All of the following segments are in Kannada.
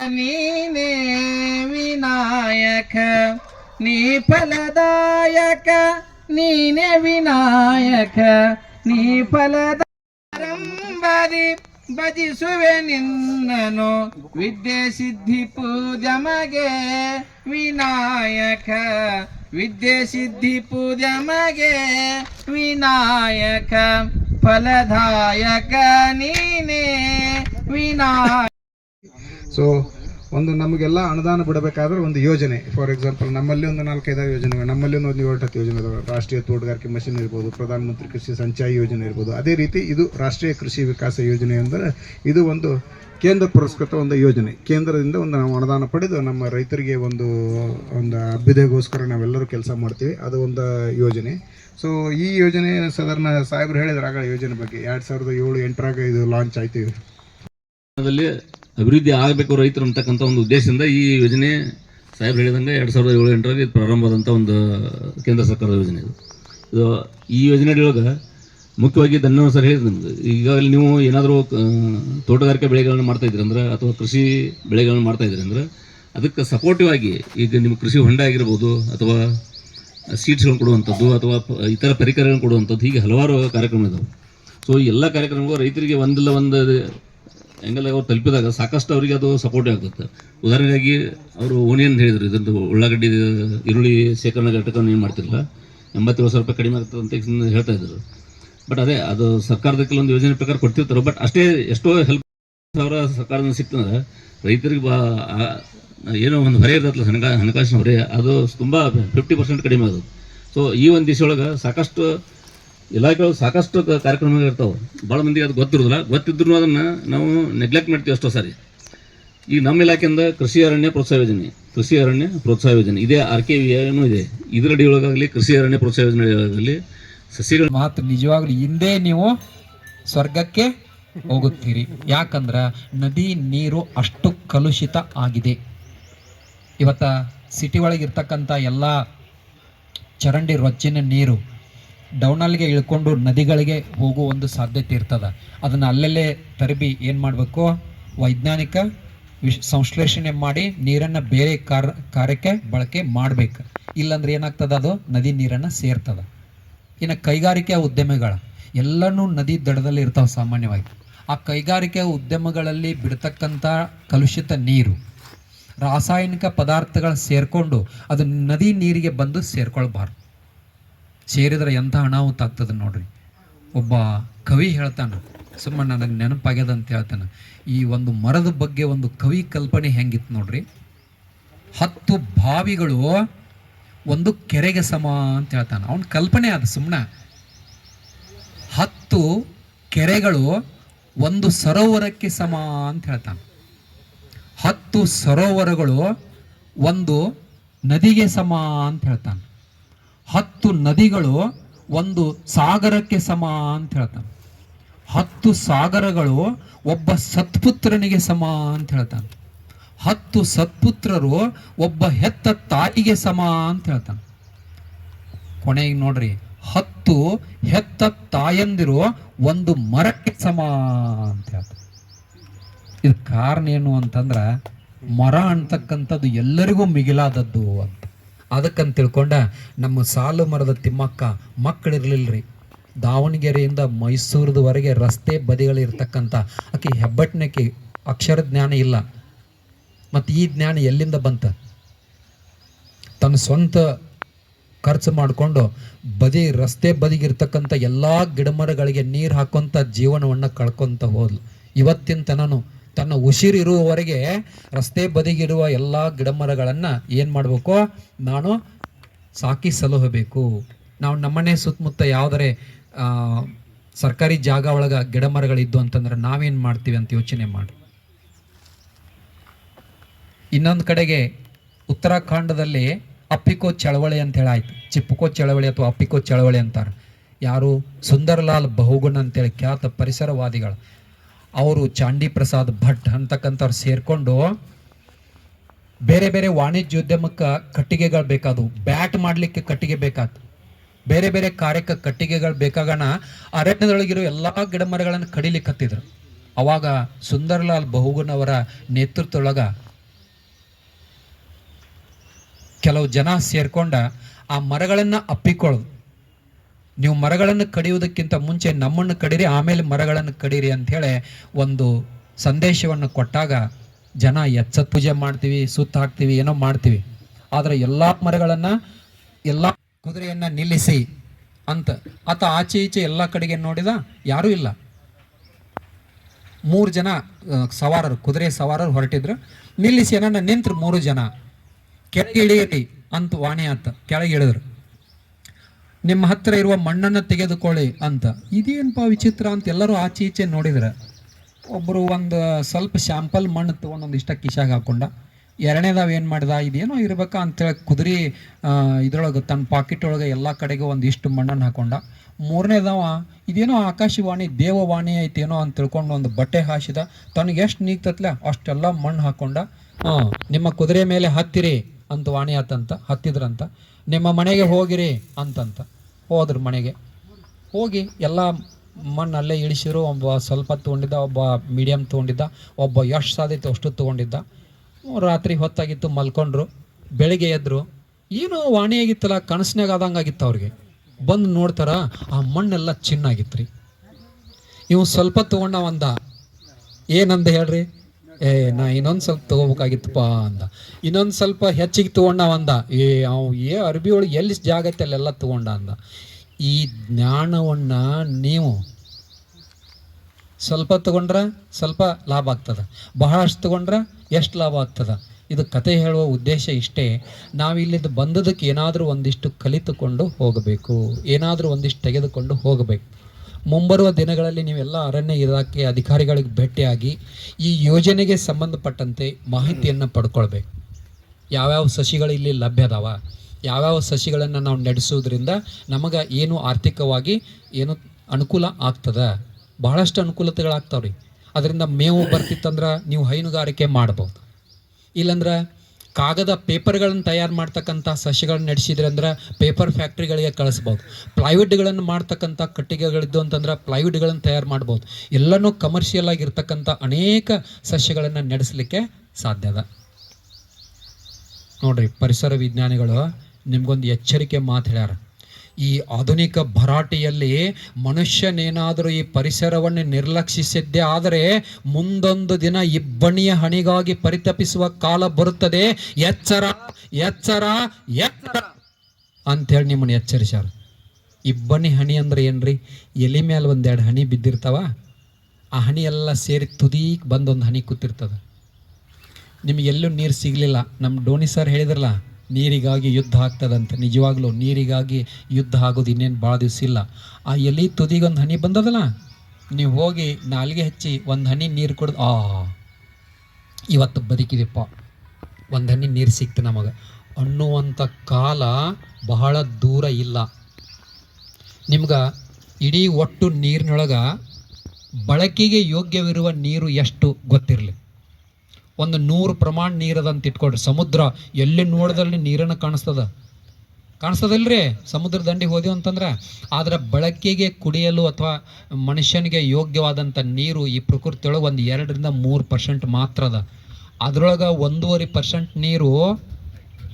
ನೀನೇ ವಿನಾಯಕ ನೀ ಫಲದಾಯಕ ನೀನೇ ವಿನಾಯಕ ನೀ ಫಲದಾರಂಬರಿ ಭಜಿಸುವೆ ನಿನ್ನನು ವಿದ್ಯೆ ಸಿದ್ಧಿ ಪೂಜೆ ಮಗೆ ವಿನಾಯಕ ವಿದ್ಯೆ ಸಿದ್ಧಿ ಪೂಜೆ ಮಗೆ ವಿನಾಯಕ ಫಲದಾಯಕ ನೀನೇ ವಿನಾಯಕ ಸೊ ಒಂದು ನಮಗೆಲ್ಲ ಅನುದಾನ ಬಿಡಬೇಕಾದ್ರೆ ಒಂದು ಯೋಜನೆ. ಫಾರ್ ಎಕ್ಸಾಂಪಲ್ ನಮ್ಮಲ್ಲಿ ಒಂದು ನಾಲ್ಕೈದಾರು ಯೋಜನೆಗಳು ನಮ್ಮಲ್ಲಿ ಒಂದು ಏಳು ಹತ್ತು ಯೋಜನೆ ಇದಾವೆ ರಾಷ್ಟ್ರೀಯ ತೋಟಗಾರಿಕೆ ಮಷಿನ್ ಇರ್ಬೋದು, ಪ್ರಧಾನಮಂತ್ರಿ ಕೃಷಿ ಸಂಚಾಯಿ ಯೋಜನೆ ಇರ್ಬೋದು. ಅದೇ ರೀತಿ ಇದು ರಾಷ್ಟ್ರೀಯ ಕೃಷಿ ವಿಕಾಸ ಯೋಜನೆ ಅಂದರೆ ಇದು ಒಂದು ಕೇಂದ್ರ ಪುರಸ್ಕೃತ ಒಂದು ಯೋಜನೆ. ಕೇಂದ್ರದಿಂದ ಒಂದು ನಾವು ಅನುದಾನ ಪಡೆದು ನಮ್ಮ ರೈತರಿಗೆ ಒಂದು ಒಂದು ಅಭ್ಯುದಯಗೋಸ್ಕರ ನಾವೆಲ್ಲರೂ ಕೆಲಸ ಮಾಡ್ತೀವಿ. ಅದು ಒಂದು ಯೋಜನೆ. ಸೊ ಈ ಯೋಜನೆ ಸಾಧಾರಣ ಸಾಹೇಬರು ಹೇಳಿದ್ರು ಯೋಜನೆ ಬಗ್ಗೆ. ಎರಡು ಸಾವಿರದ ಏಳು ಎಂಟರಾಗ ಇದು ಲಾಂಚ್ ಆಯ್ತು. ಅಭಿವೃದ್ಧಿ ಆಗಬೇಕು ರೈತರು ಅಂತಕ್ಕಂಥ ಒಂದು ಉದ್ದೇಶದಿಂದ ಈ ಯೋಜನೆ ಸಾಹೇಬ್ ಹೇಳಿದಂಗೆ ಎರಡು ಸಾವಿರದ ಏಳು ಎಂಟರಲ್ಲಿ ಪ್ರಾರಂಭವಾದಂಥ ಒಂದು ಕೇಂದ್ರ ಸರ್ಕಾರದ ಯೋಜನೆ ಇದು. ಇದು ಈ ಯೋಜನೆಯೊಳಗೆ ಮುಖ್ಯವಾಗಿ ಧನ್ಯವಾದ ಸರ್ ಹೇಳಿದ್ರು ನಿಮ್ಗೆ. ಈಗಾಗಲೇ ನೀವು ಏನಾದರೂ ತೋಟಗಾರಿಕೆ ಬೆಳೆಗಳನ್ನು ಮಾಡ್ತಾ ಅಂದ್ರೆ, ಅಥವಾ ಕೃಷಿ ಬೆಳೆಗಳನ್ನು ಮಾಡ್ತಾ ಅಂದ್ರೆ, ಅದಕ್ಕೆ ಸಪೋರ್ಟಿವ್ ಆಗಿ ಈಗ ನಿಮ್ಮ ಕೃಷಿ ಹೊಂಡ ಆಗಿರ್ಬೋದು, ಅಥವಾ ಸೀಟ್ಸ್ಗಳನ್ನು ಕೊಡುವಂಥದ್ದು, ಅಥವಾ ಇತರ ಪರಿಕರಗಳನ್ನು ಕೊಡುವಂಥದ್ದು, ಹೀಗೆ ಹಲವಾರು ಕಾರ್ಯಕ್ರಮ ಇದಾವೆ ಸೊ ಎಲ್ಲ ಕಾರ್ಯಕ್ರಮಗಳು ರೈತರಿಗೆ ಒಂದಲ್ಲ ಒಂದು ಹೆಂಗಲ್ಲ ಅವ್ರು ತಲುಪಿದಾಗ ಸಾಕಷ್ಟು ಅವರಿಗೆ ಅದು ಸಪೋರ್ಟ್ ಆಗ್ತದೆ ಉದಾಹರಣೆಗಾಗಿ ಅವರು ಓಣಿಯನ್ ಹೇಳಿದ್ರು, ಇದ್ರದ್ದು ಉಳ್ಳಾಗಡ್ಡಿ, ಈರುಳ್ಳಿ ಶೇಖರಣೆ ಘಟಕವನ್ನು ಏನು ಮಾಡ್ತಿರಲ್ಲ ಎಂಬತ್ತೇಳು ಸಾವಿರ ರೂಪಾಯಿ ಕಡಿಮೆ ಆಗ್ತದೆ ಅಂತ ಹೇಳ್ತಾ ಇದ್ರು. ಬಟ್ ಅದೇ, ಅದು ಸರ್ಕಾರದ ಕೆಲವೊಂದು ಯೋಜನೆ ಪ್ರಕಾರ ಕೊಡ್ತಿರ್ತಾರೆ ಬಟ್ ಅಷ್ಟೇ ಎಷ್ಟೋ ಹೆಲ್ಪ್ ಸಾವಿರ ಸರ್ಕಾರದಿಂದ ಸಿಕ್ತಂದ್ರೆ, ರೈತರಿಗೆ ಬಾ ಏನೋ ಒಂದು ಹೊರೆ ಇರ್ತಲ್ಲ ಹಣಕಾ ಹಣಕಾಸಿನ ಹೊರೆ, ಅದು ತುಂಬ ಫಿಫ್ಟಿ ಪರ್ಸೆಂಟ್ ಕಡಿಮೆ ಆಗುತ್ತೆ. ಸೊ ಈ ಒಂದು ದಿವಸ ಸಾಕಷ್ಟು ಇಲಾಖೆಗಳು ಸಾಕಷ್ಟು ಕಾರ್ಯಕ್ರಮಗಳು ಇರ್ತಾವೆ. ಭಾಳ ಮಂದಿಗೆ ಅದು ಗೊತ್ತಿರೋದಿಲ್ಲ. ಗೊತ್ತಿದ್ರು ಅದನ್ನು ನಾವು ನೆಗ್ಲೆಕ್ಟ್ ಮಾಡ್ತೀವಿ ಅಷ್ಟೋ ಸಾರಿ. ಈ ನಮ್ಮ ಇಲಾಖೆಯಿಂದ ಕೃಷಿ ಅರಣ್ಯ ಪ್ರೋತ್ಸಾಹ ಯೋಜನೆ, ಕೃಷಿ ಅರಣ್ಯ ಪ್ರೋತ್ಸಾಹ ಯೋಜನೆ. ಇದೇ ಆರ್ ಕೆ ಏನೂ ಇದೆ. ಇದರಡಿ ಒಳಗಾಗಲಿ ಕೃಷಿ ಅರಣ್ಯ ಪ್ರೋತ್ಸಾಹ ಯೋಜನೆ ಒಳಗಾಗಲಿ ಸಸಿಗಳು ಮಾತ್ರ ನಿಜವಾಗ್ಲೂ ಹಿಂದೆ ನೀವು ಸ್ವರ್ಗಕ್ಕೆ ಹೋಗುತ್ತೀರಿ. ಯಾಕಂದ್ರೆ ನದಿ ನೀರು ಅಷ್ಟು ಕಲುಷಿತ ಆಗಿದೆ. ಇವತ್ತ ಸಿಟಿ ಒಳಗಿರ್ತಕ್ಕಂಥ ಎಲ್ಲ ಚರಂಡಿ ರೊಚ್ಚಿನ ನೀರು ಡೌನಲ್ಗೆ ಇಳ್ಕೊಂಡು ನದಿಗಳಿಗೆ ಹೋಗುವ ಒಂದು ಸಾಧ್ಯತೆ ಇರ್ತದೆ. ಅದನ್ನು ಅಲ್ಲಲ್ಲೇ ತರಬಿ ಏನು ಮಾಡಬೇಕು? ವೈಜ್ಞಾನಿಕ ವಿಶ್, ಸಂಶ್ಲೇಷಣೆ ಮಾಡಿ ನೀರನ್ನು ಬೇರೆ ಕಾರ, ಕಾರ್ಯಕ್ಕೆ ಬಳಕೆ ಮಾಡಬೇಕು. ಇಲ್ಲಾಂದ್ರೆ ಏನಾಗ್ತದೆ ಅದು? ನದಿ ನೀರನ್ನು ಸೇರ್ತದೆ. ಇನ್ನು ಕೈಗಾರಿಕೆ ಉದ್ಯಮಗಳ. ಎಲ್ಲನೂ ನದಿ ದಡದಲ್ಲಿ ಇರ್ತಾವೆ ಸಾಮಾನ್ಯವಾಗಿ. ಆ ಕೈಗಾರಿಕೆ ಉದ್ಯಮಗಳಲ್ಲಿ ಬಿಡ್ತಕ್ಕಂಥ ಕಲುಷಿತ ನೀರು, ರಾಸಾಯನಿಕ ಪದಾರ್ಥಗಳು ಸೇರಿಕೊಂಡು ಅದು ನದಿ ನೀರಿಗೆ ಬಂದು ಸೇರ್ಕೊಳ್ಬಾರ್ದು. ಸೇರಿದ್ರೆ ಎಂಥ ಅನಾಹುತ ಆಗ್ತದೆ ನೋಡ್ರಿ. ಒಬ್ಬ ಕವಿ ಹೇಳ್ತಾನೆ, ಸುಮ್ಮನೆ ನನಗೆ ನೆನಪಾಗ್ಯದ ಅಂತ ಹೇಳ್ತಾನೆ, ಈ ಒಂದು ಮರದ ಬಗ್ಗೆ ಒಂದು ಕವಿ ಕಲ್ಪನೆ ಹೆಂಗಿತ್ತು ನೋಡ್ರಿ. ಹತ್ತು ಬಾವಿಗಳು ಒಂದು ಕೆರೆಗೆ ಸಮ ಅಂತ ಹೇಳ್ತಾನೆ. ಅವನ ಕಲ್ಪನೆ ಅದು ಸುಮ್ಮನೆ ಹತ್ತು ಕೆರೆಗಳು ಒಂದು ಸರೋವರಕ್ಕೆ ಸಮ ಅಂತ ಹೇಳ್ತಾನೆ. ಹತ್ತು ಸರೋವರಗಳು ಒಂದು ನದಿಗೆ ಸಮ ಅಂತ ಹೇಳ್ತಾನೆ. ಹತ್ತು ನದಿಗಳು ಒಂದು ಸಾಗರಕ್ಕೆ ಸಮ ಅಂತ ಹೇಳ್ತಾನೆ. ಹತ್ತು ಸಾಗರಗಳು ಒಬ್ಬ ಸತ್ಪುತ್ರನಿಗೆ ಸಮ ಅಂತ ಹೇಳ್ತಾನೆ. ಹತ್ತು ಸತ್ಪುತ್ರರು ಒಬ್ಬ ಹೆತ್ತ ತಾಯಿಗೆ ಸಮ ಅಂತ ಹೇಳ್ತಾನೆ. ಕೊನೆಗೆ ನೋಡ್ರಿ, ಹತ್ತು ಹೆತ್ತ ತಾಯಂದಿರು ಒಂದು ಮರಕ್ಕೆ ಸಮ ಅಂತ ಹೇಳ್ತಾರೆ ಇದು ಕಾರಣ ಏನು ಅಂತಂದ್ರೆ, ಮರ ಅಂತಕ್ಕಂಥದ್ದು ಎಲ್ಲರಿಗೂ ಮಿಗಿಲಾದದ್ದು ಅಂತ. ಅದಕ್ಕಂತ ತಿಳ್ಕೊಂಡ ನಮ್ಮ ಸಾಲು ಮರದ ತಿಮ್ಮಕ್ಕ ರೀ ದಾವಣಗೆರೆಯಿಂದ ಮೈಸೂರದವರೆಗೆ ರಸ್ತೆ ಬದಿಗಳಿರ್ತಕ್ಕಂಥ ಆಕೆ ಹೆಬ್ಬಟ್ಟಿನಕ್ಕೆ ಅಕ್ಷರ ಜ್ಞಾನ ಇಲ್ಲ. ಮತ್ತು ಈ ಜ್ಞಾನ ಎಲ್ಲಿಂದ ಬಂತ? ತನ್ನ ಸ್ವಂತ ಖರ್ಚು ಮಾಡಿಕೊಂಡು ಬದಿ ರಸ್ತೆ ಬದಿಗಿರ್ತಕ್ಕಂಥ ಎಲ್ಲ ಗಿಡಮರಗಳಿಗೆ ನೀರು ಹಾಕೋಂಥ ಜೀವನವನ್ನು ಕಳ್ಕೊತ ಹೋದ್ಲು. ಇವತ್ತಿನ ತನನು ತನ್ನ ಉಸಿರಿರುವವರೆಗೆ ರಸ್ತೆ ಬದಿಗಿರುವ ಎಲ್ಲ ಗಿಡಮರಗಳನ್ನು ಏನು ಮಾಡಬೇಕು? ನಾನು ಸಾಕಿ ಸಲಹಬೇಕು. ನಾವು ನಮ್ಮನೆ ಸುತ್ತಮುತ್ತ ಯಾವುದರೆ ಸರ್ಕಾರಿ ಜಾಗ ಒಳಗೆ ಗಿಡಮರಗಳಿದ್ದು ಅಂತಂದ್ರೆ ನಾವೇನು ಮಾಡ್ತೀವಿ ಅಂತ ಯೋಚನೆ ಮಾಡಿ. ಇನ್ನೊಂದು ಕಡೆಗೆ ಉತ್ತರಾಖಂಡದಲ್ಲಿ ಅಪ್ಪಿಕೋ ಚಳವಳಿ ಅಂತ ಹೇಳಾಯ್ತು ಚಿಪ್ಪಕೋ ಚಳವಳಿ ಅಥವಾ ಅಪ್ಪಿಕೋ ಚಳವಳಿ ಅಂತಾರೆ. ಯಾರು? ಸುಂದರ್ಲಾಲ್ ಬಹುಗುಣ ಅಂತೇಳಿ ಖ್ಯಾತ ಪರಿಸರವಾದಿಗಳು. ಅವರು ಚಾಂಡಿ ಪ್ರಸಾದ್ ಭಟ್ ಅಂತಕ್ಕಂಥವ್ರು ಸೇರಿಕೊಂಡು ಬೇರೆ ಬೇರೆ ವಾಣಿಜ್ಯೋದ್ಯಮಕ್ಕೆ ಕಟ್ಟಿಗೆಗಳು ಬೇಕಾದವು. ಬ್ಯಾಟ್ ಮಾಡಲಿಕ್ಕೆ ಕಟ್ಟಿಗೆ ಬೇಕಾತು. ಬೇರೆ ಬೇರೆ ಕಾರ್ಯಕ್ಕೆ ಕಟ್ಟಿಗೆಗಳು ಬೇಕಾಗಣ ಅರಣ್ಯದೊಳಗಿರೋ ಎಲ್ಲ ಗಿಡ ಮರಗಳನ್ನು ಕಡಿಲಿಕ್ಕೆ ಹತ್ತಿದ್ರು ಅವಾಗ ಸುಂದರ್ಲಾಲ್ ಬಹುಗುಣವರ ನೇತೃತ್ವದೊಳಗ ಕೆಲವು ಜನ ಸೇರ್ಕೊಂಡ ಆ ಮರಗಳನ್ನು ಅಪ್ಪಿಕೊಳ್ಳೋದು. ನೀವು ಮರಗಳನ್ನು ಕಡಿಯುವುದಕ್ಕಿಂತ ಮುಂಚೆ ನಮ್ಮನ್ನು ಕಡಿರಿ, ಆಮೇಲೆ ಮರಗಳನ್ನು ಕಡೀರಿ ಅಂಥೇಳಿ ಒಂದು ಸಂದೇಶವನ್ನು ಕೊಟ್ಟಾಗ ಜನ ಎಚ್ಚ ಪೂಜೆ ಮಾಡ್ತೀವಿ, ಸುತ್ತ ಹಾಕ್ತೀವಿ, ಏನೋ ಮಾಡ್ತೀವಿ. ಆದರೆ ಎಲ್ಲ ಮರಗಳನ್ನು, ಎಲ್ಲ ಕುದುರೆಯನ್ನು ನಿಲ್ಲಿಸಿ ಅಂತ. ಆತ ಆಚೆ ಈಚೆ ಎಲ್ಲ ಕಡೆಗೆ ನೋಡಿದ ಯಾರೂ ಇಲ್ಲ. ಮೂರು ಜನ ಸವಾರರು, ಕುದುರೆ ಸವಾರರು ಹೊರಟಿದ್ರು. ನಿಲ್ಲಿಸಿ ಏನನ್ನ ನಿಂತರು ಮೂರು ಜನ. ಕೆಳಗೆ ಇಳಿಯಿರಿ ಅಂತ ವಾಣಿ ಆತ, ಕೆಳಗೆ ಇಳಿದ್ರು. ನಿಮ್ಮ ಹತ್ತಿರ ಇರುವ ಮಣ್ಣನ್ನು ತೆಗೆದುಕೊಳ್ಳಿ ಅಂತ. ಇದೇನಪ್ಪ ವಿಚಿತ್ರ ಅಂತ ಎಲ್ಲರೂ ಆಚೆ ಈಚೆ ನೋಡಿದ್ರೆ. ಒಬ್ಬರು ಒಂದು ಸ್ವಲ್ಪ ಶ್ಯಾಂಪಲ್ ಮಣ್ಣು ತೊಗೊಂಡು ಒಂದಿಷ್ಟ ಕಿಶಾಗ ಹಾಕೊಂಡ. ಎರಡನೇದಾವ್ ಏನು ಮಾಡ್ದ, ಇದೇನೋ ಇರ್ಬೇಕಾ ಅಂತೇಳಿ ಕುದುರೆ ಇದ್ರೊಳಗೆ ತನ್ನ ಪಾಕೆಟ್ ಒಳಗೆ ಎಲ್ಲ ಕಡೆಗೂ ಒಂದಿಷ್ಟು ಮಣ್ಣನ್ನು ಹಾಕೊಂಡ. ಮೂರನೇದವ, ಇದೇನೋ ಆಕಾಶವಾಣಿ, ದೇವವಾಣಿ ಐತೇನೋ ಅಂತ ತಿಳ್ಕೊಂಡು ಒಂದು ಬಟ್ಟೆ ಹಾಸಿದ. ತನಗೆ ಎಷ್ಟು ನೀಗ್ತತ್ಲ ಅಷ್ಟೆಲ್ಲ ಮಣ್ಣು ಹಾಕೊಂಡ. ನಿಮ್ಮ ಕುದುರೆ ಮೇಲೆ ಹತ್ತಿರಿ ಅಂತ ವಾಣಿ ಆತಂತ, ಹತ್ತಿದ್ರಂತ. ನಿಮ್ಮ ಮನೆಗೆ ಹೋಗಿರಿ ಅಂತಂತ. ಹೋದ್ರು ಮನೆಗೆ. ಹೋಗಿ ಎಲ್ಲ ಮಣ್ಣು ಅಲ್ಲೇ ಇಳಿಸಿರು. ಒಬ್ಬ ಸ್ವಲ್ಪ ತೊಗೊಂಡಿದ್ದ, ಒಬ್ಬ ಮೀಡಿಯಮ್ ತೊಗೊಂಡಿದ್ದ, ಒಬ್ಬ ಎಷ್ಟು ಸಾಧ್ಯತೆ ಅಷ್ಟು ತೊಗೊಂಡಿದ್ದ. ರಾತ್ರಿ ಹೊತ್ತಾಗಿತ್ತು, ಮಲ್ಕೊಂಡ್ರು, ಬೆಳಿಗ್ಗೆ ಎದ್ರು. ಏನೋ ವಾಣಿ ಆಗಿತ್ತಲ್ಲ ಕನಸಿನಾಗ ಆದಂಗೆ ಆಗಿತ್ತು ಅವ್ರಿಗೆ. ಬಂದು ನೋಡ್ತಾರ, ಆ ಮಣ್ಣೆಲ್ಲ ಚಿನ್ನಾಗಿತ್ತು ರೀ ಇವು ಸ್ವಲ್ಪ ತೊಗೊಂಡ ಒಂದ. ಏನಂದ ಹೇಳ್ರಿ? ಏ, ನಾ ಇನ್ನೊಂದು ಸ್ವಲ್ಪ ತೊಗೋಬೇಕಾಗಿತ್ತಪ್ಪ ಅಂದ. ಇನ್ನೊಂದು ಸ್ವಲ್ಪ ಹೆಚ್ಚಿಗೆ ತೊಗೊಂಡ ಅಂದ. ಏ, ಅವ್ ಏ ಅರ್ಬಿ ಒಳಗೆ ಎಲ್ಲಿ ಜಾಗತ್ತೆ ಅಲ್ಲೆಲ್ಲ ತೊಗೊಂಡ ಅಂದ. ಈ ಜ್ಞಾನವನ್ನು ನೀವು ಸ್ವಲ್ಪ ತಗೊಂಡ್ರೆ ಸ್ವಲ್ಪ ಲಾಭ ಆಗ್ತದೆ. ಬಹಳಷ್ಟು ತಗೊಂಡ್ರೆ ಎಷ್ಟು ಲಾಭ ಆಗ್ತದೆ. ಇದು ಕತೆ ಹೇಳುವ ಉದ್ದೇಶ ಇಷ್ಟೇ. ನಾವಿಲ್ಲಿದ್ದು ಬಂದದಕ್ಕೆ ಏನಾದರೂ ಒಂದಿಷ್ಟು ಕಲಿತುಕೊಂಡು ಹೋಗಬೇಕು. ಏನಾದರೂ ಒಂದಿಷ್ಟು ತೆಗೆದುಕೊಂಡು ಹೋಗಬೇಕು. ಮುಂಬರುವ ದಿನಗಳಲ್ಲಿ ನೀವೆಲ್ಲ ಅರಣ್ಯ ಇಲಾಖೆ ಅಧಿಕಾರಿಗಳಿಗೆ ಭೇಟಿಯಾಗಿ ಈ ಯೋಜನೆಗೆ ಸಂಬಂಧಪಟ್ಟಂತೆ ಮಾಹಿತಿಯನ್ನು ಪಡ್ಕೊಳ್ಬೇಕು. ಯಾವ್ಯಾವ ಸಸಿಗಳು ಇಲ್ಲಿ ಲಭ್ಯ ಯಾವ್ಯಾವ ಸಸಿಗಳನ್ನು ನಾವು ನಡೆಸೋದ್ರಿಂದ ನಮಗೆ ಏನು ಆರ್ಥಿಕವಾಗಿ ಏನು ಅನುಕೂಲ ಆಗ್ತದ? ಬಹಳಷ್ಟು ಅನುಕೂಲತೆಗಳಾಗ್ತಾವ್ರಿ. ಅದರಿಂದ ಮೇವು ಬರ್ತಿತ್ತಂದ್ರೆ ನೀವು ಹೈನುಗಾರಿಕೆ ಮಾಡ್ಬೋದು. ಇಲ್ಲಂದ್ರೆ ಕಾಗದ ಪೇಪರ್ಗಳನ್ನು ತಯಾರು ಮಾಡ್ತಕ್ಕಂಥ ಸಸ್ಯಗಳನ್ನ ನಡೆಸಿದ್ರೆ ಅಂದ್ರೆ ಪೇಪರ್ ಫ್ಯಾಕ್ಟ್ರಿಗಳಿಗೆ ಕಳಿಸ್ಬೋದು. ಪ್ಲೈವುಡ್ಗಳನ್ನು ಮಾಡ್ತಕ್ಕಂಥ ಕಟ್ಟಿಗೆಗಳಿದ್ದು ಅಂತಂದ್ರೆ ಪ್ಲೈವುಡ್ಗಳನ್ನು ತಯಾರು ಮಾಡ್ಬೋದು. ಎಲ್ಲನೂ ಕಮರ್ಷಿಯಲ್ ಆಗಿರ್ತಕ್ಕಂಥ ಅನೇಕ ಸಸ್ಯಗಳನ್ನು ನಡೆಸಲಿಕ್ಕೆ ಸಾಧ್ಯ ಅದ. ನೋಡ್ರಿ ಪರಿಸರ ವಿಜ್ಞಾನಿಗಳು ನಿಮ್ಗೊಂದು ಎಚ್ಚರಿಕೆ ಮಾತು ಹೇಳ್ಯಾರ. ಈ ಆಧುನಿಕ ಭರಾಟೆಯಲ್ಲಿ ಮನುಷ್ಯನೇನಾದರೂ ಈ ಪರಿಸರವನ್ನು ನಿರ್ಲಕ್ಷಿಸಿದ್ದೇ ಆದರೆ ಮುಂದೊಂದು ದಿನ ಇಬ್ಬಣಿಯ ಹಣಿಗಾಗಿ ಪರಿತಪಿಸುವ ಕಾಲ ಬರುತ್ತದೆ. ಎಚ್ಚರ ಎಚ್ಚರ ಎಚ್ಚರ ಅಂಥೇಳಿ ನಿಮ್ಮನ್ನು ಎಚ್ಚರಿಸ್ಯಾರ. ಇಬ್ಬನಿ ಹಣಿ ಅಂದ್ರೆ ಏನ್ರಿ? ಎಲೆ ಮೇಲೆ ಒಂದೆರಡು ಹನಿ ಬಿದ್ದಿರ್ತಾವ. ಆ ಹಣಿ ಎಲ್ಲ ಸೇರಿ ತುದೀಕ್ ಬಂದೊಂದು ಹನಿ ಕೂತಿರ್ತದೆ. ನಿಮಗೆಲ್ಲೂ ನೀರು ಸಿಗಲಿಲ್ಲ. ನಮ್ಮ ಡೋನಿ ಸರ್ ಹೇಳಿದ್ರಲ್ಲ ನೀರಿಗಾಗಿ ಯುದ್ಧ ಆಗ್ತದಂತೆ. ನಿಜವಾಗ್ಲೂ ನೀರಿಗಾಗಿ ಯುದ್ಧ ಆಗೋದು ಇನ್ನೇನು ಭಾಳ ದಿವಸ ಇಲ್ಲ. ಆ ಎಲೆ ತುದಿಗೆ ಒಂದು ಹನಿ ಬಂದದಲ್ಲ? ನೀವು ಹೋಗಿ ನಾಲ್ಗೆ ಹಚ್ಚಿ ಒಂದು ಹನಿ ನೀರು ಕುಡ್ದು ಆ, ಇವತ್ತು ಬದುಕಿದೆಪ್ಪ. ಒಂದು ಹನಿ ನೀರು ಸಿಕ್ತು ನಮಗೆ. ಅನ್ನುವಂಥ ಕಾಲ ಬಹಳ ದೂರ ಇಲ್ಲ. ನಿಮ್ಗೆ ಇಡೀ ಒಟ್ಟು ನೀರಿನೊಳಗೆ ಬಳಕೆಗೆ ಯೋಗ್ಯವಿರುವ ನೀರು ಎಷ್ಟು ಗೊತ್ತಿರಲಿ? ಒಂದು ನೂರು ಪ್ರಮಾಣ ನೀರದಂತ ಇಟ್ಕೊಳ್ರಿ. ಸಮುದ್ರ ಎಲ್ಲಿ ನೋಡಿದಲ್ಲಿ ನೀರನ್ನು ಕಾಣಿಸ್ತದ. ಕಾಣಿಸ್ತದಲ್ರಿ? ಸಮುದ್ರ ದಂಡಿಗೆ ಹೋದೆವು ಅಂತಂದ್ರೆ, ಆದ್ರೆ ಬಳಕೆಗೆ ಕುಡಿಯಲು ಅಥವಾ ಮನುಷ್ಯನಿಗೆ ಯೋಗ್ಯವಾದಂಥ ನೀರು ಈ ಪ್ರಕೃತಿಯೊಳಗೆ ಒಂದು ಎರಡರಿಂದ ಮೂರು ಪರ್ಸೆಂಟ್ ಮಾತ್ರ ಅದ. ಅದ್ರೊಳಗೆ ಒಂದೂವರೆ ಪರ್ಸೆಂಟ್ ನೀರು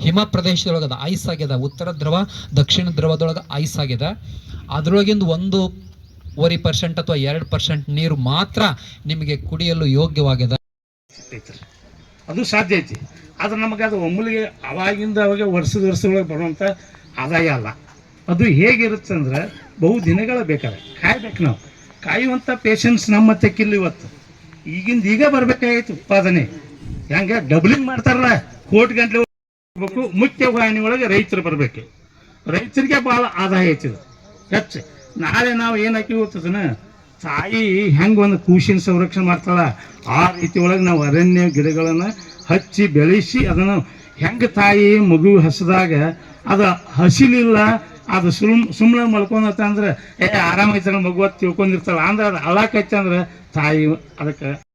ಹಿಮ ಪ್ರದೇಶದೊಳಗದ ಐಸ್ ಆಗ್ಯದ. ಉತ್ತರ ಧ್ರುವ ದಕ್ಷಿಣ ಧ್ರುವದೊಳಗೆ ಐಸ್ ಆಗ್ಯದ. ಅದ್ರೊಳಗಿಂದ ವರಿ ಪರ್ಸೆಂಟ್ ಅಥವಾ ಎರಡು ಪರ್ಸೆಂಟ್ ನೀರು ಮಾತ್ರ ನಿಮಗೆ ಕುಡಿಯಲು ಐತ್ರಿ ಅದು ಸಾಧ್ಯ ಐತಿ. ಆದ್ರೆ ನಮಗೆ ಅದು ಒಮ್ಮಲಿಗೆ ಅವಾಗಿಂದ ಅವಾಗ ವರ್ಷದ ವರ್ಷದೊಳಗೆ ಬರುವಂಥ ಆದಾಯ ಅಲ್ಲ. ಅದು ಹೇಗಿರುತ್ತೆ ಅಂದ್ರೆ ಬಹು ದಿನಗಳ ಬೇಕಾದ್ರೆ ಕಾಯ್ಬೇಕು ನಾವು. ಕಾಯುವಂಥ ಪೇಷನ್ಸ್ ನಮ್ಮ ತೆಕ್ಕಿಲ್ಲ ಇವತ್ತು. ಈಗಿಂದ ಈಗ ಬರಬೇಕಾಗಿತ್ತು ಉತ್ಪಾದನೆ. ಹೆಂಗೆ ಡಬ್ಲಿಂಗ್ ಮಾಡ್ತಾರಲ್ಲ, ಕೋಟಿ ಗಂಟೆ ಹೋಗ್ಬೇಕು, ಮುಖ್ಯ ವಾಹಿನಿ ಒಳಗೆ ರೈತರು ಬರಬೇಕು. ರೈತರಿಗೆ ಭಾಳ ಆದಾಯ ಐತಿದು ಹೆಚ್ಚು. ನಾಳೆ ನಾವು ಏನು ಹಾಕಿ ಗೊತ್ತದನ ತಾಯಿ ಹೆಂಗೆ ಒಂದು ಕೂಸಿನ ಸಂರಕ್ಷಣೆ ಮಾಡ್ತಾಳೆ? ಆ ರೀತಿ ಒಳಗೆ ನಾವು ಅರಣ್ಯ ಗಿಡಗಳನ್ನು ಹಚ್ಚಿ ಬೆಳೆಸಿ ಅದನ್ನು ಹೆಂಗೆ ತಾಯಿ ಮಗು ಹಸಿದಾಗ ಅದು ಹಸಿಲಿಲ್ಲ, ಅದು ಸುಮ್ ಸುಮ್ಮನೆ ಮಲ್ಕೊಂಡತ್ತ ಅಂದ್ರೆ, ಏ ಆರಾಮೈತಲ್ಲ ಮಗು ತಿಳ್ಕೊಂಡಿರ್ತಾಳ. ಅಂದ್ರೆ ಅದು ಅಳಾಕೈತೆ ಅಂದ್ರೆ ತಾಯಿ ಅದಕ್ಕೆ